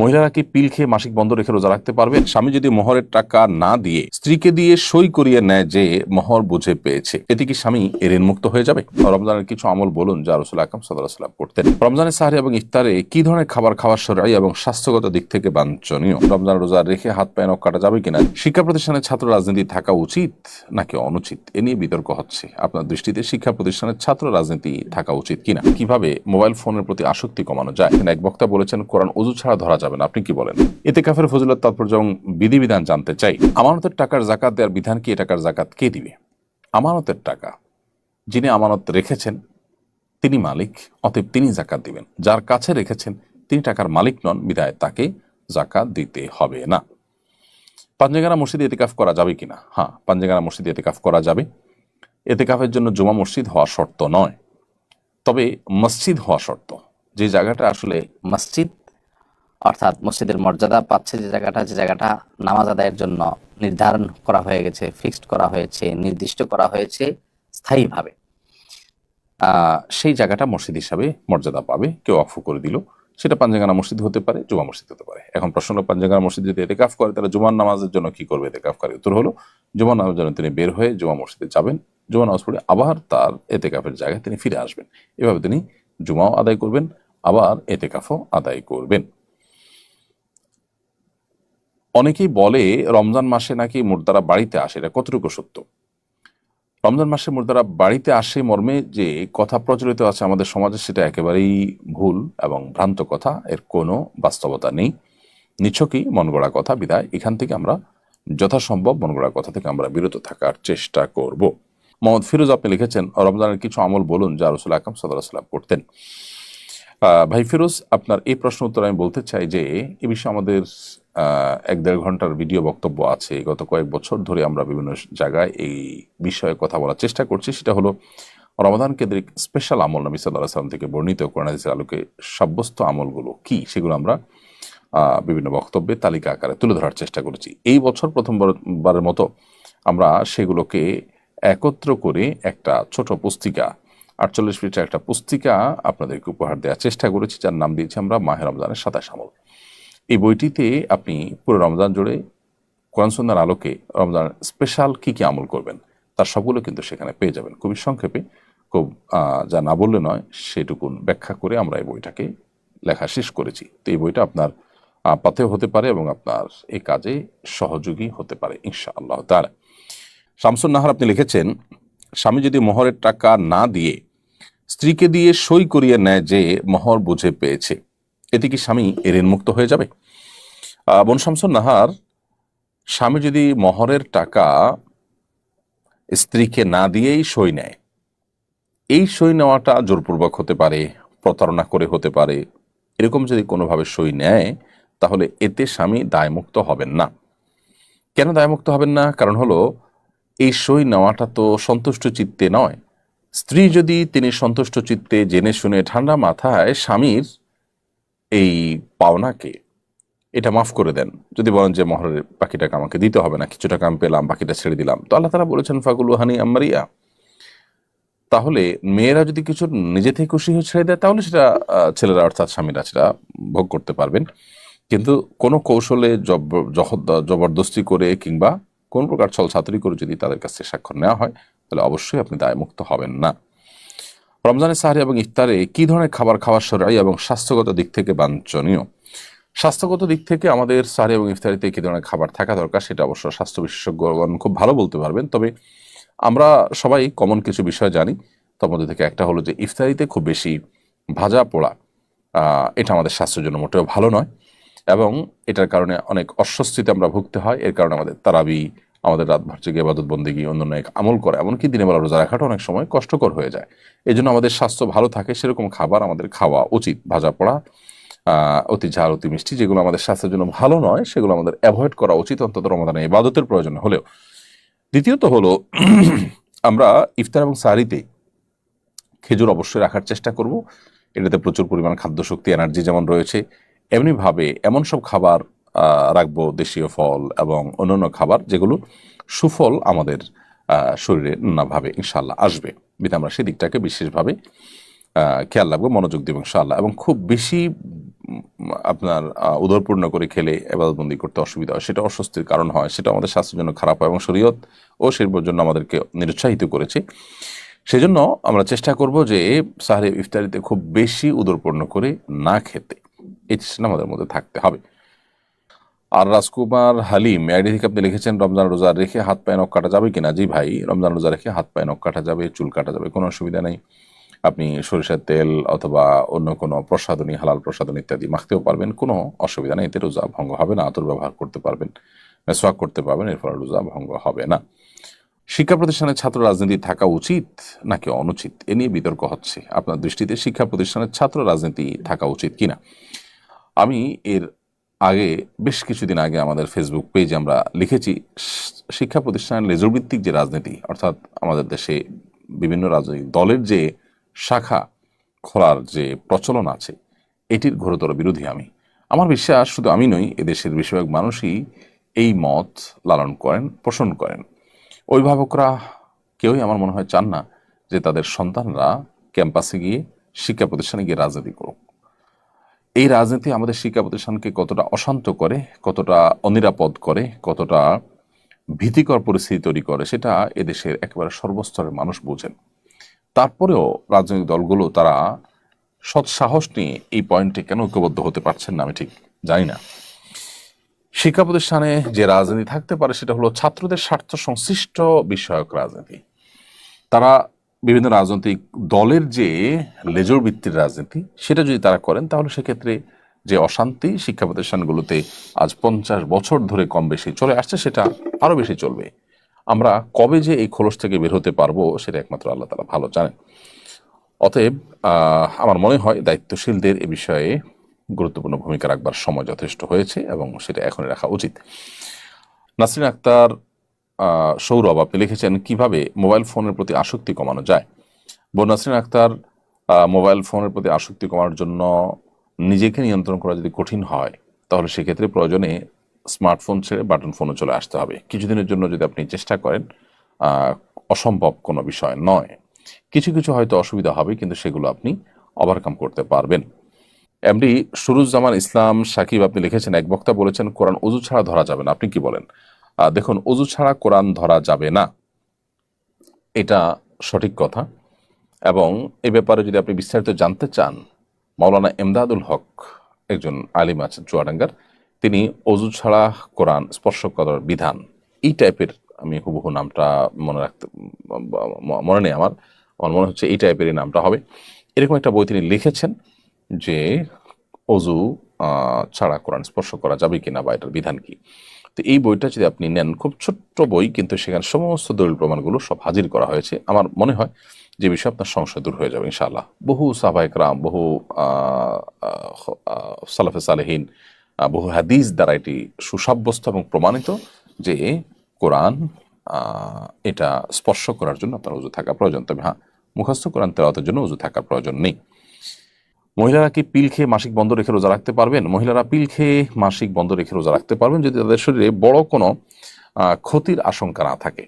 মহিলারা কি পিল খেয়ে মাসিক বন্ধ রেখে রোজা রাখতে পারবে? স্বামী যদি মোহরের টাকা না দিয়ে স্ত্রীকে দিয়ে সই করিয়ে নেয় যে মোহর বুঝে পেয়েছে, এতে কি স্বামী ঋণ মুক্ত হয়ে যাবে? রমজানের কিছু আমল বলুন যা রসুল আকরম সাল্লাম করতেন রমজানের সাহারি এবং ইফতারে কি ধরনের খাবার খাওয়ার সরাই এবং স্বাস্থ্যগত দিক থেকে বাঞ্ছনীয়? রমজান রোজা রেখে হাত পায়ে নখ কাটা যাবে কিনা? শিক্ষা প্রতিষ্ঠানের ছাত্র রাজনীতি থাকা উচিত নাকি অনুচিত? এ নিয়ে বিতর্ক হচ্ছে। আপনার দৃষ্টিতে শিক্ষা প্রতিষ্ঠানের ছাত্র রাজনীতি থাকা উচিত কিনা? কীভাবে মোবাইল ফোনের প্রতি আসক্তি কমানো যায়? এক বক্তা বলেছেন, কোরআন অজু ছাড়া ধরা যাবে না আপনি কি বলেন? এতে কাফের ফজিলত তাৎপর্য এবং বিধিবিধান জানতে চাই। আমানতের টাকার জাকাত দেওয়ার বিধান কি? এ টাকার জাকাত কে দিবে? আমানতের টাকা যিনি আমানত রেখেছেন, তিনি মালিক, অতএব তিনি জাকাত দিবেন। যার কাছে রেখেছেন, তিনি টাকার মালিক নন, বিধায় তাকে জাকাত দিতে হবে না। পাঞ্জেগানা মসজিদে এতেকাফ করা যাবে কিনা? হ্যাঁ পাঞ্জেগানা মসজিদে এতেকাফ করা যাবে। এতেকাফের জন্য জুমা মসজিদ হওয়া শর্ত নয়। তবে মসজিদ হওয়া শর্ত। যে জায়গাটা আসলে মসজিদ অর্থাৎ মসজিদের মর্যাদা পাচ্ছে যে জায়গাটা যে জায়গাটা নামাজ আদায়ের জন্য নির্ধারণ করা হয়ে গেছে ফিক্সড করা হয়েছে, নির্দিষ্ট করা হয়েছে স্থায়ীভাবে। সেই জায়গাটা মসজিদ হিসাবে মর্যাদা পাবে। কেউ অফ করে দিল। সেটা পাঞ্জাগানা মসজিদ হতে পারে, জুমা মসজিদ হতে পারে। এখন প্রশ্ন হলো পাঞ্জাগানা মসজিদ যদি এতেকাফ করে, তাহলে জুমার নামাজের জন্য কি করবে এতেকাফ করে? উত্তর হলো, জুমার নামাজের জন্য তিনি বের হয়ে জুমা মসজিদে যাবেন। জুমা নামাজ পড়ে আবার তার এতেকাফের জায়গায় তিনি ফিরে আসবেন। এভাবে তিনি জুমাও আদায় করবেন, আবার এতেকাফও আদায় করবেন। অনেকেই বলে রমজান মাসে নাকি মুর্দারা বাড়িতে আসে, এটা কতটুকু সত্য? রমজান মাসে মুর্দারা বাড়িতে আসে মর্মে যে কথা প্রচলিত আছে আমাদের সমাজে সেটা একেবারেই ভুল এবং ভ্রান্ত কথা, এর কোনো বাস্তবতা নেই। নিছকই মন গড়া কথা, বিদায়। এখান থেকে আমরা যথাসম্ভব মন গড়া কথা থেকে আমরা বিরত থাকার চেষ্টা করব। মোহাম্মদ ফিরোজ আপনি লিখেছেন, রমজানের কিছু আমল বলুন যা রসুল সাল্লাহ সাল্লাম করতেন। ভাই ফিরোজ, আপনার এই প্রশ্ন উত্তর আমি বলতে চাই যে, এ বিষয়ে আমাদের এক দেড় ঘণ্টার ভিডিও বক্তব্য আছে। গত কয়েক বছর ধরে আমরা বিভিন্ন জায়গায় এই বিষয়ে কথা বলার চেষ্টা করছি। সেটা হলো, রমাদান কেন্দ্রিক স্পেশাল আমল নবী সাল্লাহ সাল্লাম থেকে বর্ণিত কোরআনাদিসের আলোকে সাব্যস্ত আমলগুলো কি? সেগুলো আমরা বিভিন্ন বক্তব্যে তালিকা আকারে তুলে ধরার চেষ্টা করেছি। এই বছর প্রথমবারের মতো আমরা সেগুলোকে একত্র করে একটা ছোট পুস্তিকা আটচল্লিশ পৃষ্ঠার একটা পুস্তিকা আপনাদেরকে উপহার দেওয়ার চেষ্টা করেছি, যার নাম দিয়েছি আমরা মাহে রমজানের সাতাশ আমল। এই বইটিতে আপনি পুরো রমজান জুড়ে কোরআন সুন্নার আলোকে রমজান স্পেশাল কি কি আমল করবেন, তার সবগুলো কিন্তু সেখানে পেয়ে যাবেন। খুবই সংক্ষেপে, খুব যা না বললে নয়, সেটুকুন ব্যাখ্যা করে আমরা এই বইটাকে লেখা শেষ করেছি। তো এই বইটা আপনার পাথেও হতে পারে এবং আপনার এই কাজে সহযোগী হতে পারে ইনশা আল্লাহ তার শামসুন নাহার আপনি লিখেছেন, স্বামী যদি মোহরের টাকা না দিয়ে স্ত্রীকে দিয়ে সই করিয়ে নেয় যে মোহর বুঝে পেয়েছে। এতে কি স্বামী ঋণ মুক্ত হয়ে যাবে? বোন শামসুন নাহার, স্বামী যদি মোহরের টাকা স্ত্রীকে না দিয়েই সই নেয়, এই সই নেওয়াটা জোরপূর্বক হতে পারে, প্রতারণা করে হতে পারে। এরকম যদি কোনোভাবে সই নেয়, তাহলে এতে স্বামী দায়মুক্ত হবেন না। কেন দায়মুক্ত হবেন না? কারণ হলো, এই সই নেওয়াটা তো সন্তুষ্ট চিত্তে নয়। স্ত্রী যদি তিনি সন্তুষ্ট চিত্তে জেনে শুনে ঠান্ডা মাথায় স্বামীর এই পাওনাকে, এটা মাফ করে দেন। যদি বলেন যে, মহরের বাকি টাকা আমাকে দিতে হবে না, কিছু টাকা আমি পেলাম, বাকিটা ছেড়ে দিলাম। তো আল্লাহ তারা বলেছেন ফাগুল হানি আম্মারিয়া তাহলে মেয়েরা যদি কিছু নিজে থেকে খুশি হয়ে ছেড়ে দেয়, তাহলে সেটা ছেলেরা অর্থাৎ স্বামীরা সেটা ভোগ করতে পারবেন। কিন্তু কোনো কৌশলে জবরদস্তি করে কিংবা কোন প্রকার ছল ছাত্রী করে যদি তাদের কাছ থেকে স্বাক্ষর নেওয়া হয় তাহলে অবশ্যই আপনি দায়মুক্ত হবেন না। রমজানের সাহারি এবং ইফতারে কি ধরনের খাবার খাওয়ার সরাই এবং স্বাস্থ্যগত দিক থেকে বাঞ্ছনীয়? স্বাস্থ্যগত দিক থেকে আমাদের সাহারি এবং ইফতারিতে কি ধরনের খাবার থাকা দরকার সেটা অবশ্য স্বাস্থ্য বিশেষজ্ঞগণ খুব ভালো বলতে পারবেন। তবে আমরা সবাই কমন কিছু বিষয় জানি, তার মধ্যে থেকে একটা হলো যে ইফতারিতে খুব বেশি ভাজা পোড়া এটা আমাদের স্বাস্থ্যের জন্য মোটেও ভালো নয়। এবং এটার কারণে অনেক অস্বস্তিতে আমরা ভুগতে হয়, এর কারণে আমাদের তারাবি আমাদের রাত রাতভর জেগে আবাদত বন্দিগি অন্যান্য এক আমল করা, এমনকি দিনে বেলা রোজা রাখাটা অনেক সময় কষ্টকর হয়ে যায়। এই জন্য আমাদের স্বাস্থ্য ভালো থাকে, সেরকম খাবার আমাদের খাওয়া উচিত। ভাজা পোড়া অতি ঝাল, অতি মিষ্টি যেগুলো আমাদের স্বাস্থ্যের জন্য ভালো নয়, সেগুলো আমাদের অ্যাভয়েড করা উচিত, অন্তত রমাদানে ইবাদতের প্রয়োজন হলেও। দ্বিতীয়ত হলো, আমরা ইফতার এবং সারিতে খেজুর অবশ্যই রাখার চেষ্টা করব। এটাতে প্রচুর পরিমাণ খাদ্য শক্তি এনার্জি যেমন রয়েছে, এমনিভাবে এমন সব খাবার রাখব দেশীয় ফল এবং অন্যান্য খাবার যেগুলো সুফল আমাদের শরীরে নানাভাবে ইনশাল্লাহ আসবে। বিধে আমরা সেদিকটাকে বিশেষভাবে খেয়াল রাখব, মনোযোগ দেবো ইনশাল্লাহ এবং খুব বেশি আপনার উদরপূর্ণ করে খেলে এবাদতবন্দি করতে অসুবিধা হয়। সেটা অস্বস্তির কারণ হয়, সেটা আমাদের স্বাস্থ্যের জন্য খারাপ হয় এবং শরীয়ত ও শিল্পের জন্য আমাদেরকে নিরুৎসাহিত করেছে। সেজন্য আমরা চেষ্টা করব যে সাহারে ইফতারিতে খুব বেশি উদরপূর্ণ করে না খেতে। এই চেষ্টা আমাদের মধ্যে থাকতে হবে। আর রাজকুমার হালিম আইডি থেকে আপনি লিখেছেন, রমজান রোজা রেখে হাত পায়ে নখ কাটা যাবে কিনা? জি ভাই, রমজান রোজা রেখে হাত পায়ে নখ কাটা যাবে, চুল কাটা যাবে, কোনো অসুবিধা নেই। আপনি সরিষার তেল অথবা অন্য কোনো প্রসাধনী, হালাল প্রসাধনী ইত্যাদি মাখতেও পারবেন, কোনো অসুবিধা নেই। এতে রোজা ভঙ্গ হবে না, আতর ব্যবহার করতে পারবেন, মেসওয়াক করতে পারবেন, এর ফলে রোজা ভঙ্গ হবে না। শিক্ষা প্রতিষ্ঠানের ছাত্র রাজনীতি থাকা উচিত নাকি অনুচিত? এ নিয়ে বিতর্ক হচ্ছে। আপনার দৃষ্টিতে শিক্ষা প্রতিষ্ঠানের ছাত্র রাজনীতি থাকা উচিত কিনা? আমি এর আগে, বেশ কিছুদিন আগে আমাদের ফেসবুক পেজে আমরা লিখেছি, শিক্ষা প্রতিষ্ঠানের লেজুর ভিত্তিক যে রাজনীতি, অর্থাৎ আমাদের দেশে বিভিন্ন রাজনৈতিক দলের যে শাখা খোলার যে প্রচলন আছে, এটির ঘোরতর বিরোধী আমি। আমার বিশ্বাস শুধু আমি নই, এদেশের বেশিরভাগ মানুষই এই মত লালন করেন, পোষণ করেন। অভিভাবকরা কেউই আমার মনে হয় চান না যে তাদের সন্তানরা ক্যাম্পাসে গিয়ে শিক্ষা প্রতিষ্ঠানে গিয়ে রাজনীতি করুক। এই রাজনীতি আমাদের শিক্ষা প্রতিষ্ঠানকে কতটা অশান্ত করে, কতটা অনিরাপদ করে, কতটা ভীতিকর পরিস্থিতি তৈরি করে, সেটা এদেশের একেবারে সর্বস্তরের মানুষ বোঝেন। তারপরেও রাজনৈতিক দলগুলো তারা সৎসাহস নিয়ে এই পয়েন্টে কেন ঐক্যবদ্ধ হতে পারছেন না আমি ঠিক জানি না। শিক্ষা প্রতিষ্ঠানে যে রাজনীতি থাকতে পারে, সেটা হলো ছাত্রদের স্বার্থ সংশ্লিষ্ট বিষয়ক রাজনীতি। তারা বিভিন্ন রাজনৈতিক দলের যে লেজর ভিত্তির রাজনীতি, সেটা যদি তারা করেন, তাহলে সেক্ষেত্রে যে অশান্তি শিক্ষা প্রতিষ্ঠানগুলোতে আজ পঞ্চাশ বছর ধরে কম বেশি চলে আসছে, সেটা আরও বেশি চলবে। আমরা কবে যে এই খোলস থেকে বের হতে পারব, সেটা একমাত্র আল্লাহ তালা ভালো জানেন। অতএব আমার মনে হয় দায়িত্বশীলদের এ বিষয়ে গুরুত্বপূর্ণ ভূমিকা রাখবার সময় যথেষ্ট হয়েছে এবং সেটা এখনই রাখা উচিত। নাসরিন আক্তার সৌরভ, আপনি লিখেছেন, কীভাবে মোবাইল ফোনের প্রতি আসক্তি কমানো যায়? বোন আক্তার মোবাইল ফোনের প্রতি আসক্তি কমানোর জন্য নিজেকে নিয়ন্ত্রণ করা যদি কঠিন হয়, তাহলে সেক্ষেত্রে প্রয়োজনে স্মার্টফোন ছেড়ে বাটন ফোনে চলে আসতে হবে। কিছুদিনের জন্য যদি আপনি চেষ্টা করেন অসম্ভব কোনো বিষয় নয়। কিছু কিছু হয়তো অসুবিধা হবে, কিন্তু সেগুলো আপনি ওভারকাম করতে পারবেন। এমডি, সুরুজ্জামান ইসলাম সাকিব, আপনি লিখেছেন, এক বক্তা বলেছেন, কোরআন অজু ছাড়া ধরা যাবে না। আপনি কি বলেন? দেখুন অজু ছাড়া কোরআন ধরা যাবে না। এটা সঠিক কথা। এবং এ ব্যাপারে যদি আপনি বিস্তারিত জানতে চান, মাওলানা এমদাদুল হক একজন আলিম আছেন চুয়াডাঙ্গার, তিনি অজু ছাড়া কোরআন স্পর্শ করার বিধান, এই টাইপের আমি হুবহু নামটা মনে রাখতে, মনে নেই আমার আমার মনে হচ্ছে এই টাইপের নামটা হবে। এরকম একটা বই তিনি লিখেছেন যে অজু ছাড়া কোরআন স্পর্শ করা যাবে কিনা বা এটার বিধান কি। তো এই বইটা যদি আপনি নেন খুব ছোট্ট বই কিন্তু সেখানে সমস্ত দলিল প্রমাণগুলো সব হাজির করা হয়েছে। আমার মনে হয় যে বিষয়ে আপনার সংশয় দূর হয়ে যাবে ইনশাআল্লাহ। বহু সাহবায়করাম বহু আহ, আহ, আহ, সালাফে সালেহীন বহু হাদিস দ্বারা এটি সুসাব্যস্ত এবং প্রমাণিত যে কোরআন এটা স্পর্শ করার জন্য আপনার উজু থাকা প্রয়োজন। তবে হ্যাঁ মুখস্থ কোরআন তেলাওয়াতের জন্য উজু থাকার প্রয়োজন নেই। মহিলারা কি পিল খেয়ে মাসিক বন্ধ রেখে রোজা রাখতে পারবেন? মহিলারা পিল খেয়ে মাসিক বন্ধ রেখে রোজা রাখতে পারবেন যদি তাদের শরীরে বড় কোনো ক্ষতির আশঙ্কা না থাকে।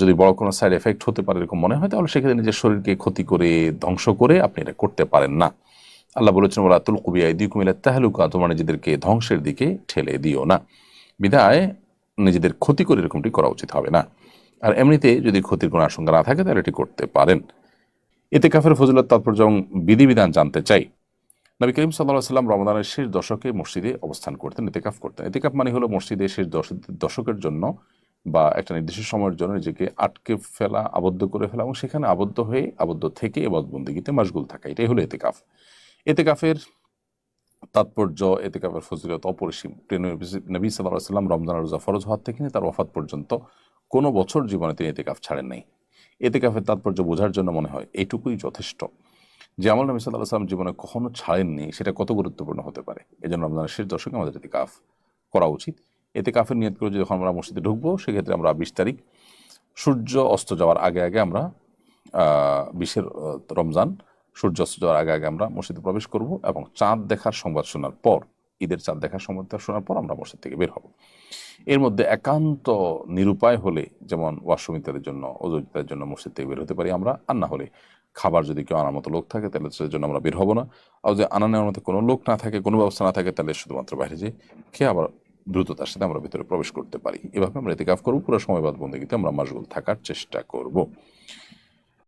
যদি বড় কোনো সাইড এফেক্ট হতে পারে এরকম মনে হয়, তাহলে সেক্ষেত্রে নিজের শরীরকে ক্ষতি করে, ধ্বংস করে আপনি এটা করতে পারেন না। আল্লাহ বলেছেন ওরা তুল কুবিয়া দিকুমিলা তাহলুকা তোমার নিজেদেরকে ধ্বংসের দিকে ঠেলে দিও না। বিদায়, নিজেদের ক্ষতি করে এরকমটি করা উচিত হবে না। আর এমনিতে যদি ক্ষতির কোনো আশঙ্কা না থাকে, তাহলে এটি করতে পারেন। এতে কাফের ফজিলত, তাৎপর্য এবং বিধিবিধান জানতে চাই। নবী করিম সাল্লাহ সাল্লাম রমদানের শেষ দশকে মসজিদে অবস্থান করতেন এতেকাফ করতেন। এতেকাফ মানে হলো মসজিদে শেষ দশ দশকের জন্য বা একটা নির্দিষ্ট সময়ের জন্য নিজেকে আটকে ফেলা, আবদ্ধ করে ফেলা এবং সেখানে আবদ্ধ হয়ে, আবদ্ধ থেকে এবাদবন্দিগিতে মশগুল থাকা। এটাই হলো এতেকাফ এতেকাফের তাৎপর্য এতেকাফের ফজিলত অপরিসীম। নবী- নবী সাল্লাহ সাল্লাম রমজান রোজা ফরজ হওয়ার থেকে নিয়ে তার ওফাত পর্যন্ত কোনো বছর জীবনে তিনি এতেকাফ ছাড়েন নাই। এতেকাফের তাৎপর্য বোঝার জন্য মনে হয় এটুকুই যথেষ্ট যে আমল নবী সাল্লাহ সাল্লাম জীবনে কখনো ছাড়েননি, সেটা কত গুরুত্বপূর্ণ হতে পারে? এই জন্য রমজানের শেষ দশকে আমাদের এতে কাফ করা উচিত। এতে কাফের নিয়ত করে যখন আমরা মসজিদে ঢুকবো, সেক্ষেত্রে আমরা বিশ তারিখ সূর্য অস্ত যাওয়ার আগে আগে আমরা বিশের রমজান সূর্য অস্ত যাওয়ার আগে আগে আমরা মসজিদে প্রবেশ করব এবং চাঁদ দেখার সংবাদ শোনার পর, ঈদের চাঁদ দেখার সংবাদ শোনার পর আমরা মসজিদ থেকে বের হব। এর মধ্যে একান্ত নিরুপায় হলে, যেমন ওয়াশরুম ইত্যাদির জন্য ইত্যাদির জন্য মসজিদ থেকে বের হতে পারি আমরা, আর না হলে খাবার যদি কেউ আনার মতো লোক থাকে, তাহলে সেটার জন্য আমরা বের হব না। আর যদি আনা নেওয়ার মতো কোনো লোক না থাকে, কোনো ব্যবস্থা না থাকে, তাহলে শুধুমাত্র বাইরে যেয়ে খেয়ে আবার দ্রুততার সাথে আমরা ভিতরে প্রবেশ করতে পারি। এভাবে আমরা এতে কাফ করব, পুরো সময় বাদ বন্দীতে আমরা মাসগুলো থাকার চেষ্টা করব।